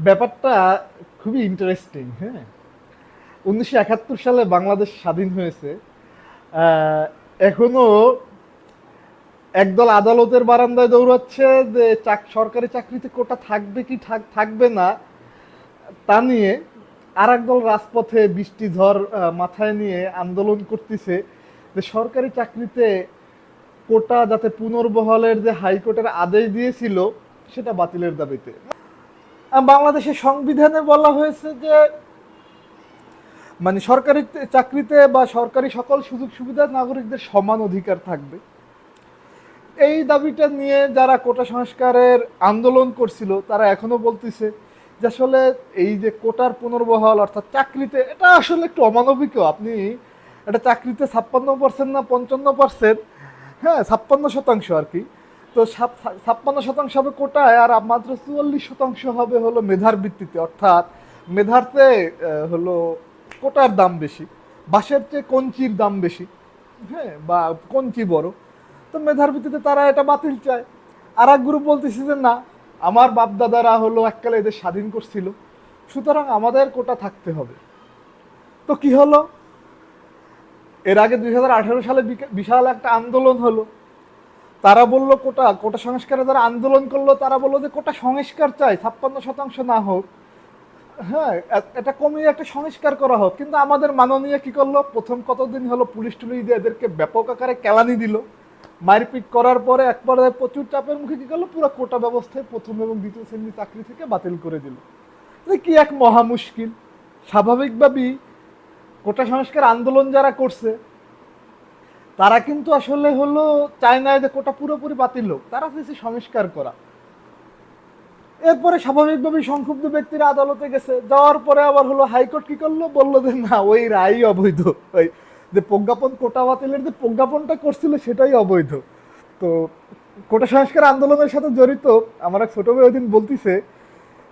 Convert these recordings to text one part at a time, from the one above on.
ব্যাপারটা খুবই ইন্টারেস্টিং হ্যাঁ? উনিশশো একাত্তর সালে বাংলাদেশ স্বাধীন হয়েছে। এখনও একদল আদালতের বারান্দায় দৌড়াচ্ছে যে চাক- সরকারি চাকরিতে কোটা থাকবে কি থাক- থাকবে না, তা নিয়ে আর একদল রাজপথে বৃষ্টি ঝড় মাথায় নিয়ে আন্দোলন করতেছে যে সরকারি চাকরিতে কোটা যাতে পুনর্বহালের যে হাইকোর্টের আদেশ দিয়েছিল, সেটা বাতিলের দাবিতে। বাংলাদেশের সংবিধানে বলা হয়েছে যে মানে সরকারি চাকরিতে বা সরকারি সকল সুযোগ সুবিধা নাগরিকদের সমান অধিকার থাকবে। এই দাবিটা নিয়ে যারা কোটা সংস্কারের আন্দোলন করছিল, তারা এখনও বলতেছে যে আসলে এই যে কোটার পুনর্বহাল অর্থাৎ চাকরিতে, এটা আসলে একটু অমানবিক। আপনি এটা চাকরিতে ছাপ্পান্ন পার্সেন্ট না পঞ্চান্ন পার্সেন্ট হ্যাঁ ছাপ্পান্ন শতাংশ আর কি। তো ছাপ্পান্ন শতাংশ হবে কোটায় আর মাত্র চুয়াল্লিশ শতাংশ হবে হলো মেধার ভিত্তিতে। অর্থাৎ মেধার চেয়ে হলো কোটার দাম বেশি, বাঁশের চেয়ে কঞ্চির দাম বেশি হ্যাঁ বা কঞ্চি বড়। তো মেধার ভিত্তিতে তারা এটা বাতিল চায়। আর এক গ্রুপ বলতেছে যে, না, আমার বাপ দাদারা হলো এককালে এদের স্বাধীন করছিল, সুতরাং আমাদের কোটা থাকতে হবে। তো কি হলো? এর আগে দুই হাজার আঠারো সালে বিশাল একটা আন্দোলন হলো। তারা বলল কোটা কোটা সংস্কারে যারা আন্দোলন করল, তারা বলল যে কোটা সংস্কার চাই, ছাপ্পান্ন শতাংশ না হোক। হ্যাঁ এটা কমিয়ে একটা সংস্কার করা হোক। কিন্তু আমাদের মাননীয় কি করল? প্রথম কতদিন হলো পুলিশ টুলিশ দিয়ে এদেরকে ব্যাপক আকারে কেলানি দিল। মারপিট করার পরে একবার প্রচুর চাপের মুখে কি করল? পুরো কোটা ব্যবস্থায় প্রথম এবং দ্বিতীয় শ্রেণির চাকরি থেকে বাতিল করে দিল। কি এক মহা মুশকিল? স্বাভাবিকভাবেই কোটা সংস্কার আন্দোলন যারা করছে তারা কিন্তু আসলে হলো চায় না যে কোটা পুরোপুরি বাতিল লোক, তারা চাইছে সংস্কার করা। এরপরে স্বাভাবিকভাবেই সংক্ষুব্ধ ব্যক্তিরা আদালতে গেছে। যাওয়ার পরে আবার হলো হাইকোর্ট কি করল? বলল যে, না, ওই রায় অবৈধ। ওই যে প্রজ্ঞাপন, কোটা বাতিলের যে প্রজ্ঞাপনটা করছিল সেটাই অবৈধ। তো কোটা সংস্কার আন্দোলনের সাথে জড়িত আমার এক ছোট ভাই ওই দিন বলতিছে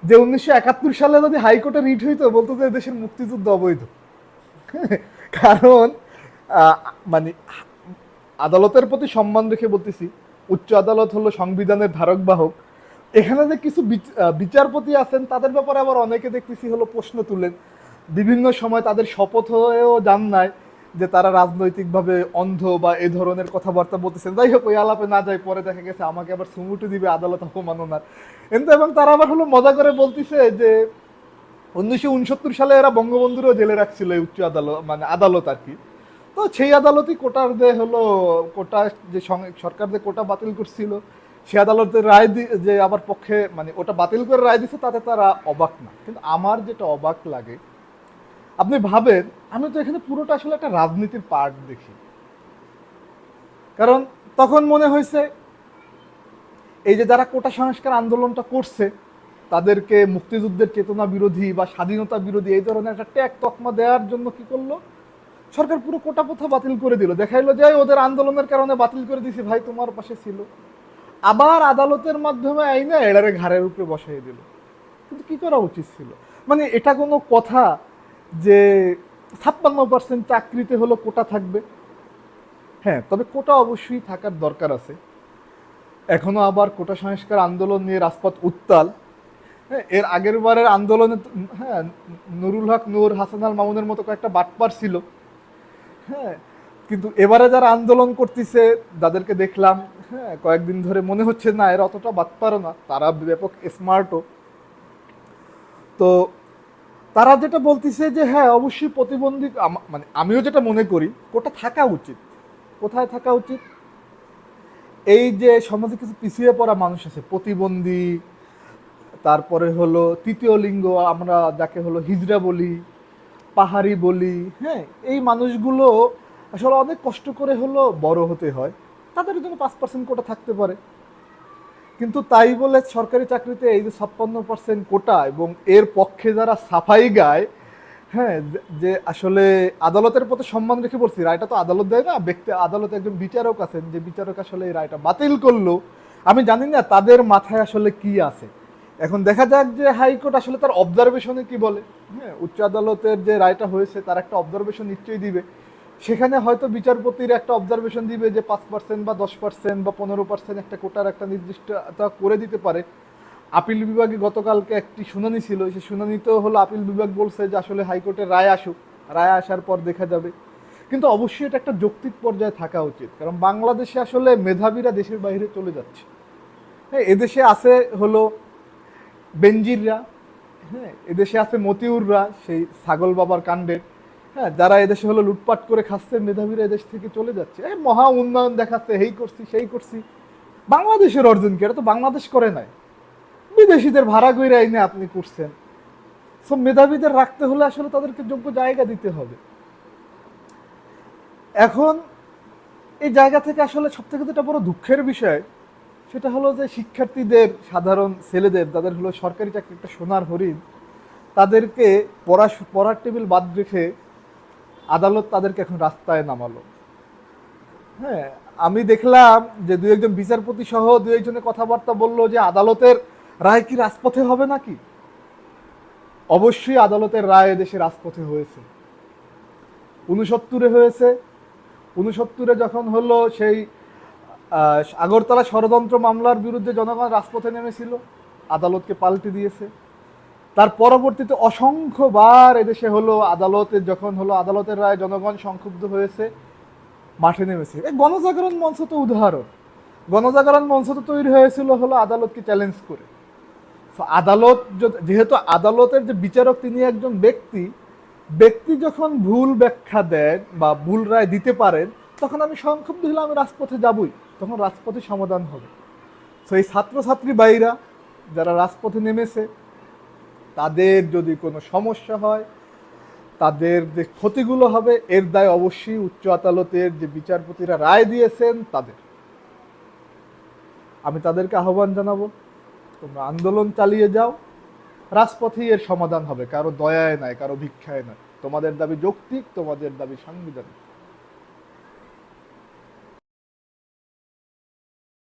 যে, উনিশশো একাত্তর সালে যদি হাইকোর্টে রিট হইতো, বলতো যে দেশের মুক্তিযুদ্ধ অবৈধ। কারণ মানে আদালতের প্রতি সম্মান রেখে বলতেছি, উচ্চ আদালত হলো সংবিধানের ধারক বাহক। এখানে যে কিছু বিচ- বিচারপতি আছেন, তাদের ব্যাপারে আবার অনেকে দেখতেছি হলো প্রশ্ন তুলেন। বিভিন্ন সময় তাদের শপথ হয়েও জান নাই যে তারা রাজনৈতিকভাবে অন্ধ বা এই ধরনের কথাবার্তা বলতেছেন। যাই হোক, ওই আলাপে না যায় পরে দেখা গেছে আমাকে আবার সুমুটে দিবে আদালত অপমাননার কিন্তু এবং তারা আবার হলো মজা করে বলতেছে যে, উনিশশো উনসত্তর সালে এরা বঙ্গবন্ধুরও জেলে রাখছিল উচ্চ আদালত মানে আদালত আর কি। তো সেই আদালতই কোটার যে হলো, কোটা যে সরকার যে কোটা বাতিল করছিল সে আদালতের রায় যে আমার পক্ষে মানে ওটা বাতিল করে রায় দিচ্ছে তাতে তারা অবাক না। কিন্তু আমার যেটা অবাক লাগে, আপনি ভাবেন, আমি তো এখানে পুরোটা আসলে একটা রাজনীতির পার্ট দেখি। কারণ তখন মনে হয়েছে, এই যে যারা কোটা সংস্কার আন্দোলনটা করছে, তাদেরকে মুক্তিযুদ্ধের চেতনা বিরোধী বা স্বাধীনতা বিরোধী এই ধরনের একটা ট্যাগ তকমা দেওয়ার জন্য কি করল? সরকার পুরো কোটা প্রথা বাতিল করে দিল। দেখাইলো যে ওদের আন্দোলনের কারণে বাতিল করে দিছি, ভাই, তোমার পাশে ছিল। আবার আদালতের মাধ্যমে আইনে এড়ারে ঘাড়ের উপরে বসাই দিল। কিন্তু কি করা উচিত ছিল? মানে এটা কোনো কথা যে ছাপ্পান্ন পার্সেন্ট চাকরিতে হলো কোটা থাকবে। হ্যাঁ তবে কোটা অবশ্যই থাকার দরকার আছে। এখনও আবার কোটা সংস্কার আন্দোলন নিয়ে রাজপথ উত্তাল। হ্যাঁ এর আগের বারের আন্দোলনে হ্যাঁ নুরুল হক, নূর হাসান আল মামুনের মতো কয়েকটা বাটপার ছিল। হ্যাঁ কিন্তু এবারে যারা আন্দোলন করতেছে যাদেরকে দেখলাম হ্যাঁ কয়েকদিন ধরে মনে হচ্ছে না, এরা অতটা বাটপারও না, তারা ব্যাপক স্মার্টও তো তারা যেটা বলতেছে যে হ্যাঁ অবশ্যই প্রতিবন্ধী মানে আমিও যেটা মনে করি, কোটা থাকা উচিত। কোথায় থাকা উচিত? এই যে সমাজে কিছু পিছিয়ে পড়া মানুষ আছে, প্রতিবন্ধী, তারপরে হলো তৃতীয় লিঙ্গ, আমরা যাকে হলো হিজড়া বলি পাহাড়ি বলি হ্যাঁ এই মানুষগুলো আসলে অনেক কষ্ট করে হলো বড় হতে হয়। তাদের জন্য পাঁচ পার্সেন্ট কোটা থাকতে পারে। কিন্তু তাই বলে সরকারি চাকরিতে এই যে ছাপ্পান্ন পার্সেন্ট কোটা এবং এর পক্ষে যারা সাফাই গায় হ্যাঁ যে- আসলে আদালতের প্রতি সম্মান রেখে বলছি, রায়টা তো আদালত দেয় না, ব্যক্তি, আদালতে একজন বিচারক আছেন, যে বিচারক আসলে এই রায়টা বাতিল করল। আমি জানি না তাদের মাথায় আসলে কি আছে। এখন দেখা যাক যে হাইকোর্ট আসলে তার অবজারভেশনে কি বলে। হ্যাঁ উচ্চ আদালতের যে রায়টা হয়েছে, তার একটা অবজারভেশন নিশ্চয়ই দিবে। সেখানে হয়তো বিচারপতির একটা অবজারভেশন দিবে যে পাঁচ পার্সেন্ট বা দশ পার্সেন্ট বা পনেরো পার্সেন্ট একটা কোটার একটা নির্দিষ্টতা করে দিতে পারে। আপিল বিভাগে গতকালকে একটি শুনানি ছিল। সেই শুনানিতেও হলো আপিল বিভাগ বলছে যে আসলে হাইকোর্টের রায় আসুক। রায় আসার পর দেখা যাবে। কিন্তু অবশ্যই এটা একটা যৌক্তিক পর্যায়ে থাকা উচিত। কারণ বাংলাদেশে আসলে মেধাবীরা দেশের বাইরে চলে যাচ্ছে। হ্যাঁ এদেশে আছে হলো বেঞ্জিররা হ্যাঁ এদেশে আছে মতিউররা, সেই ছাগল বাবার কাণ্ডের হ্যাঁ যারা এদেশে হলো লুটপাট করে খাচ্ছে, মেধাবীরা এদেশ থেকে চলে যাচ্ছে। এই মহা উন্নয়ন দেখাচ্ছে এই করছি, সেই করছি। বাংলাদেশের অর্জন কি? এটা তো বাংলাদেশ করে নাই। বিদেশিদের ভাড়া কইরা এনে আপনি করছেন। সো মেধাবীদের রাখতে হলে আসলে তাদেরকে যোগ্য জায়গা দিতে হবে। এখন এই জায়গা থেকে আসলে সব থেকে যেটা বড় দুঃখের বিষয় সেটা হলো যে শিক্ষার্থীদের, সাধারণ ছেলেদের তাদের হলো সরকারি চাকরি একটা সোনার হরিণ, তাদেরকে পড়া পড়ার টেবিল বাদ রেখে আদালত তাদেরকে এখন রাস্তায় নামালো। হ্যাঁ আমি দেখলাম যে দু একজন বিচারপতি সহ দু একজনের কথাবার্তা বলল যে আদালতের রায় কি রাজপথে হবে নাকি? অবশ্যই আদালতের রায় দেশে রাজপথে হয়েছে। উনসত্তরে হয়েছে। উনসত্তরে যখন হলো সেই আগরতলা ষড়যন্ত্র মামলার বিরুদ্ধে জনগণ রাজপথে নেমেছিল, আদালতকে পাল্টে দিয়েছে। তার পরবর্তীতে অসংখ্যবার এদেশে হলো আদালতে যখন হলো আদালতের রায় জনগণ সংক্ষুব্ধ হয়েছে, মাঠে নেমেছে। এই গণজাগরণ মঞ্চ তো উদাহরণ। গণজাগরণ মঞ্চ তো তৈরি হয়েছিল হলো আদালতকে চ্যালেঞ্জ করে। আদালত যেহেতু আদালতের যে বিচারক তিনি একজন ব্যক্তি ব্যক্তি যখন ভুল ব্যাখ্যা দেন বা ভুল রায় দিতে পারেন তখন আমি সংক্ষুব্ধ হলে আমি রাজপথে যাবই। তখন রাজপথে সমাধান হবে। তো এই ছাত্রছাত্রী বাইরা যারা রাজপথে নেমেছে, তাদের যদি কোনো সমস্যা হয়, তাদের যে ক্ষতিগুলো হবে, এর দায় অবশ্যই উচ্চ আদালতের যে বিচারপতিরা রায় দিয়েছেন, তাদের। আমি তাদেরকে আহ্বান জানাব, তোমরা আন্দোলন চালিয়ে যাও। রাজপথেই এর সমাধান হবে, কারও দয়ায় নাই কারও ভিক্ষায় নাই তোমাদের দাবি যৌক্তিক, তোমাদের দাবি সাংবিধানিক।